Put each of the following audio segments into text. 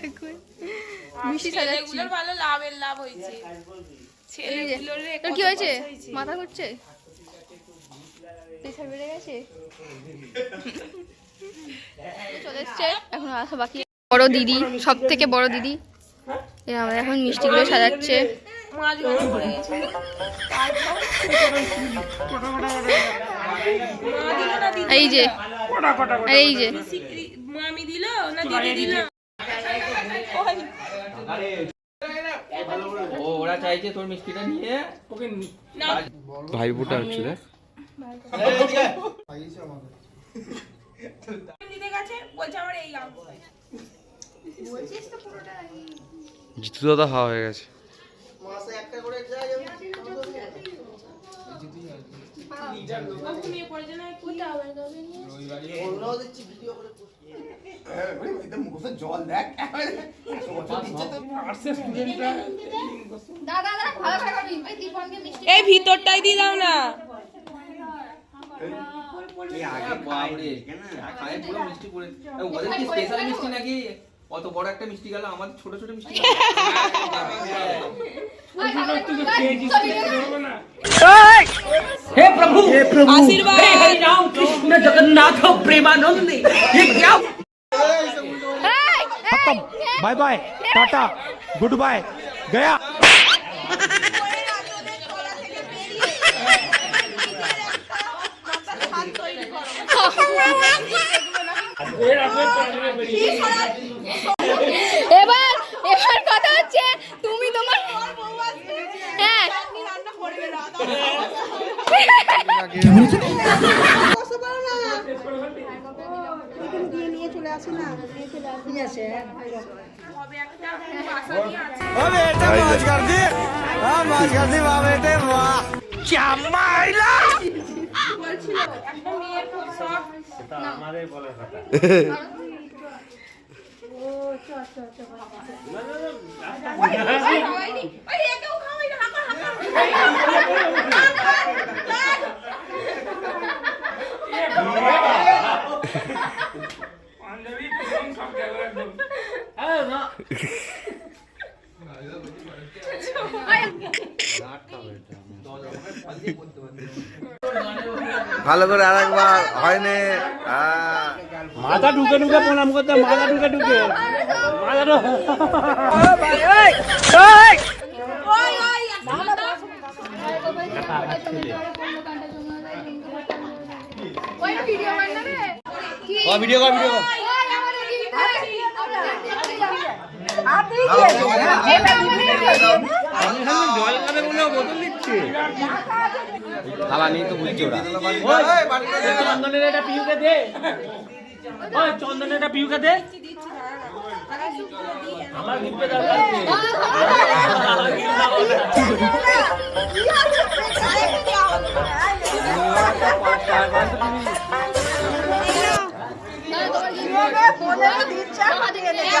এখন মিষ্টি সাজাচ্ছি ভালো লাভের লাভ হয়েছে এই যে, তোর কি হয়েছে মাথা ঘুরছে প্রেশার বেড়ে গেছে চলে এসছে এখন আসা বাকি বড় দিদি সব থেকে বড় দিদি এখন মিষ্টিগুলো সাজাচ্ছে এই যে এই যে মামি দিল না দিদি দিল ওই, ও ওরা চাইছে তোর মিষ্টিটা নিয়ে না ভাইবোটা হচ্ছে দেখ জিতু দাদা হাওয়া হয়ে গেছে। ঘুমিয়ে পড়েছে না? কি জল দেখ এই ভিতরটাই দিয়ে দাও না। বাপরে খায় পুরো মিষ্টি পড়ে এ, ওদের কি স্পেশাল মিষ্টি নাকি? অত বড় একটা মিষ্টি গেল আমাদের ছোট ছোট মিষ্টি গেল আশীর্বাদ bye bye tata goodbye गया এবার এবার কথা হচ্ছে তুমি তোমার হ্যাঁ। হবে একটা আছে একটা মেয়ের খুব শখ। ওই, ওই, ওই, ওই, একেও খাওয়াই না, হাঁকা, হাঁকা। ভালো করে আর একবার হয়নি। মাথা ঢুকে ঢুকে প্রণাম করতে মাথা ঢুকে ঢুকে। মাথা জল খাবে বলে বদল দিচ্ছে থালা নেই তো বুঝছি ওরা চন্দনের এটা পিউকে দে ওই চন্দনের এটা পিউকে দে আমার গিফটে দরকার আছে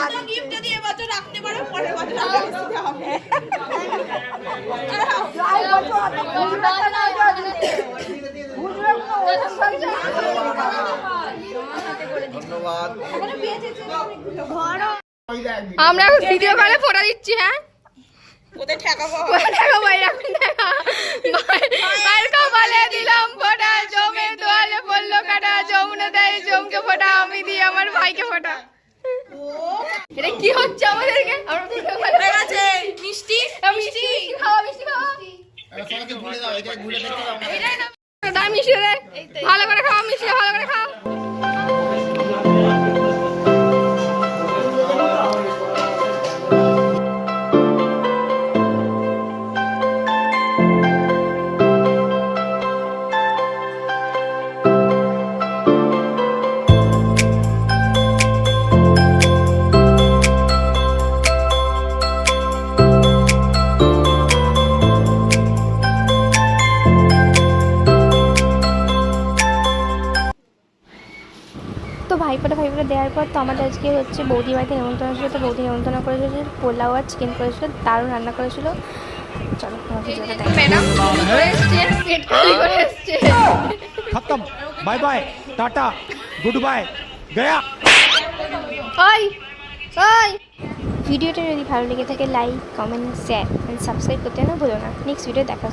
একটা gift যদি এবছর রাখতে পারো, পরের বছর হবে। ধন্যবাদ। আমরা এখন ভিডিও কলে ফটো দিচ্ছি হ্যাঁ? দেয় আমি দিই আমার ভাইকে ফোটা। এটা কি হচ্ছে আমাদেরকে? আমরা ভিডিও কলে মিষ্টি? মিষ্টি খাওয়া মিষ্টি খাওয়া। এটাই না দাও মিষ্টি দে ভালো করে খাও মিশিয়ে ভালো করে খাও। ভাইপোটা ভাইপোটা দেওয়ার পর তো আমাদের আজকে হচ্ছে বৌদি বাড়িতে নিমন্ত্রণ ছিল তো বৌদি নিমন্ত্রণ করেছিল পোলাও আর চিকেন করেছিল দারুণ রান্না করেছিল। চলো হ্যাঁ? খতম। Bye bye tata good bye Gaya. ওই ওই। ভিডিওটা যদি ভালো লেগে থাকে লাইক কমেন্ট শেয়ার সাবস্ক্রাইব করতে না ভুলো না। নেক্সট ভিডিও দেখা